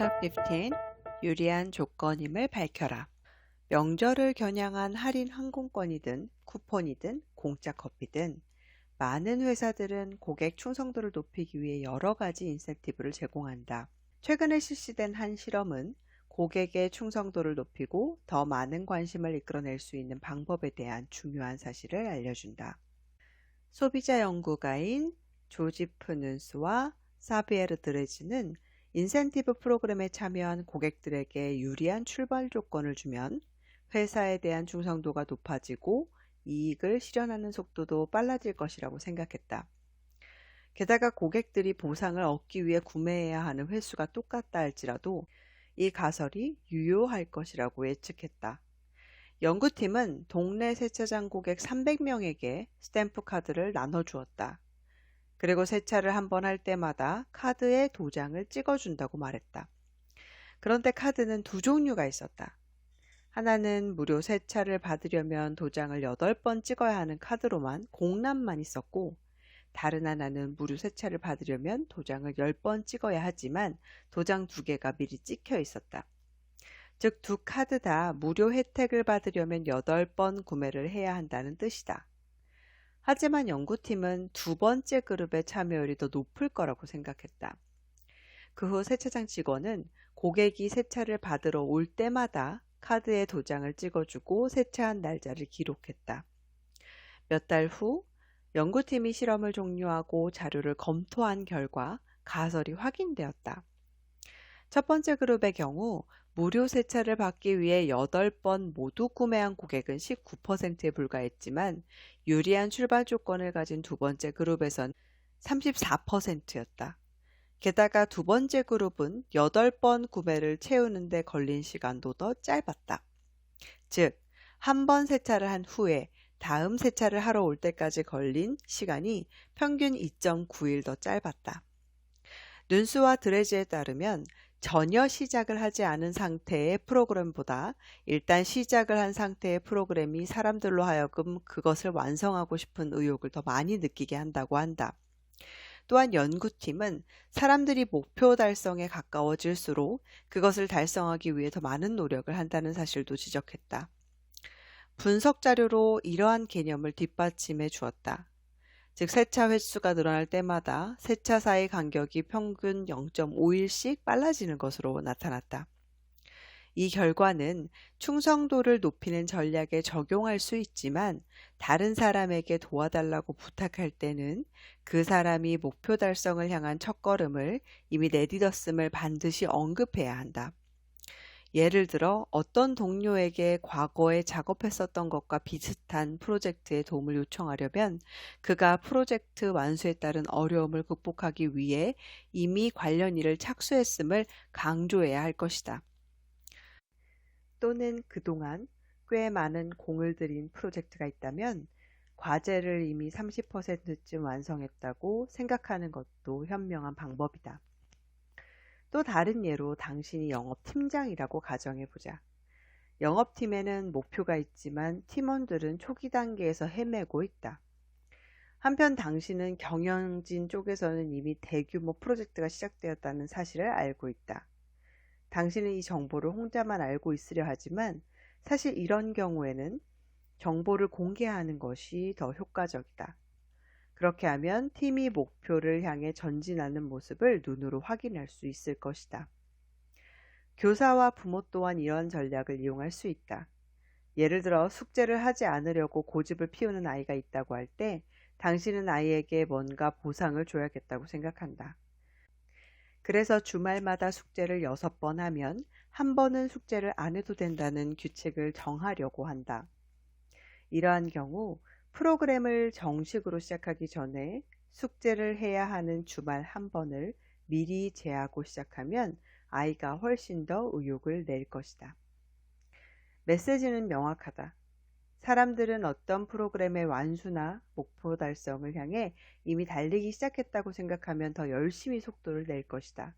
챕터 15 유리한 조건임을 밝혀라. 명절을 겨냥한 할인 항공권이든 쿠폰이든 공짜 커피든 많은 회사들은 고객 충성도를 높이기 위해 여러 가지 인센티브를 제공한다. 최근에 실시된 한 실험은 고객의 충성도를 높이고 더 많은 관심을 이끌어낼 수 있는 방법에 대한 중요한 사실을 알려준다. 소비자 연구가인 조지프 눈스와 사비에르 드레즈는 인센티브 프로그램에 참여한 고객들에게 유리한 출발 조건을 주면 회사에 대한 충성도가 높아지고 이익을 실현하는 속도도 빨라질 것이라고 생각했다. 게다가 고객들이 보상을 얻기 위해 구매해야 하는 횟수가 똑같다 할지라도 이 가설이 유효할 것이라고 예측했다. 연구팀은 동네 세차장 고객 300명에게 스탬프 카드를 나눠주었다. 그리고 세차를 한 번 할 때마다 카드에 도장을 찍어준다고 말했다. 그런데 카드는 두 종류가 있었다. 하나는 무료 세차를 받으려면 도장을 8번 찍어야 하는 카드로만 공란만 있었고, 다른 하나는 무료 세차를 받으려면 도장을 10번 찍어야 하지만 도장 두 개가 미리 찍혀 있었다. 즉, 두 카드 다 무료 혜택을 받으려면 8번 구매를 해야 한다는 뜻이다. 하지만 연구팀은 두 번째 그룹의 참여율이 더 높을 거라고 생각했다. 그 후 세차장 직원은 고객이 세차를 받으러 올 때마다 카드에 도장을 찍어주고 세차한 날짜를 기록했다. 몇 달 후 연구팀이 실험을 종료하고 자료를 검토한 결과 가설이 확인되었다. 첫 번째 그룹의 경우 무료 세차를 받기 위해 8번 모두 구매한 고객은 19%에 불과했지만 유리한 출발 조건을 가진 두 번째 그룹에선 34%였다. 게다가 두 번째 그룹은 8번 구매를 채우는데 걸린 시간도 더 짧았다. 즉, 한 번 세차를 한 후에 다음 세차를 하러 올 때까지 걸린 시간이 평균 2.9일 더 짧았다. 눈수와 드레즈에 따르면 전혀 시작을 하지 않은 상태의 프로그램보다 일단 시작을 한 상태의 프로그램이 사람들로 하여금 그것을 완성하고 싶은 의욕을 더 많이 느끼게 한다고 한다. 또한 연구팀은 사람들이 목표 달성에 가까워질수록 그것을 달성하기 위해 더 많은 노력을 한다는 사실도 지적했다. 분석 자료로 이러한 개념을 뒷받침해 주었다. 즉 세차 횟수가 늘어날 때마다 세차 사이 간격이 평균 0.5일씩 빨라지는 것으로 나타났다. 이 결과는 충성도를 높이는 전략에 적용할 수 있지만 다른 사람에게 도와달라고 부탁할 때는 그 사람이 목표 달성을 향한 첫걸음을 이미 내딛었음을 반드시 언급해야 한다. 예를 들어 어떤 동료에게 과거에 작업했었던 것과 비슷한 프로젝트에 도움을 요청하려면 그가 프로젝트 완수에 따른 어려움을 극복하기 위해 이미 관련 일을 착수했음을 강조해야 할 것이다. 또는 그동안 꽤 많은 공을 들인 프로젝트가 있다면 과제를 이미 30%쯤 완성했다고 생각하는 것도 현명한 방법이다. 또 다른 예로 당신이 영업팀장이라고 가정해 보자. 영업팀에는 목표가 있지만 팀원들은 초기 단계에서 헤매고 있다. 한편 당신은 경영진 쪽에서는 이미 대규모 프로젝트가 시작되었다는 사실을 알고 있다. 당신은 이 정보를 혼자만 알고 있으려 하지만 사실 이런 경우에는 정보를 공개하는 것이 더 효과적이다. 그렇게 하면 팀이 목표를 향해 전진하는 모습을 눈으로 확인할 수 있을 것이다. 교사와 부모 또한 이런 전략을 이용할 수 있다. 예를 들어 숙제를 하지 않으려고 고집을 피우는 아이가 있다고 할 때 당신은 아이에게 뭔가 보상을 줘야겠다고 생각한다. 그래서 주말마다 숙제를 6번 하면 한 번은 숙제를 안 해도 된다는 규칙을 정하려고 한다. 이러한 경우 프로그램을 정식으로 시작하기 전에 숙제를 해야 하는 주말 한 번을 미리 제하고 시작하면 아이가 훨씬 더 의욕을 낼 것이다. 메시지는 명확하다. 사람들은 어떤 프로그램의 완수나 목표 달성을 향해 이미 달리기 시작했다고 생각하면 더 열심히 속도를 낼 것이다.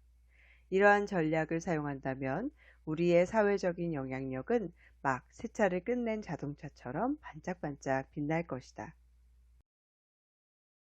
이러한 전략을 사용한다면 우리의 사회적인 영향력은 막 세차를 끝낸 자동차처럼 반짝반짝 빛날 것이다.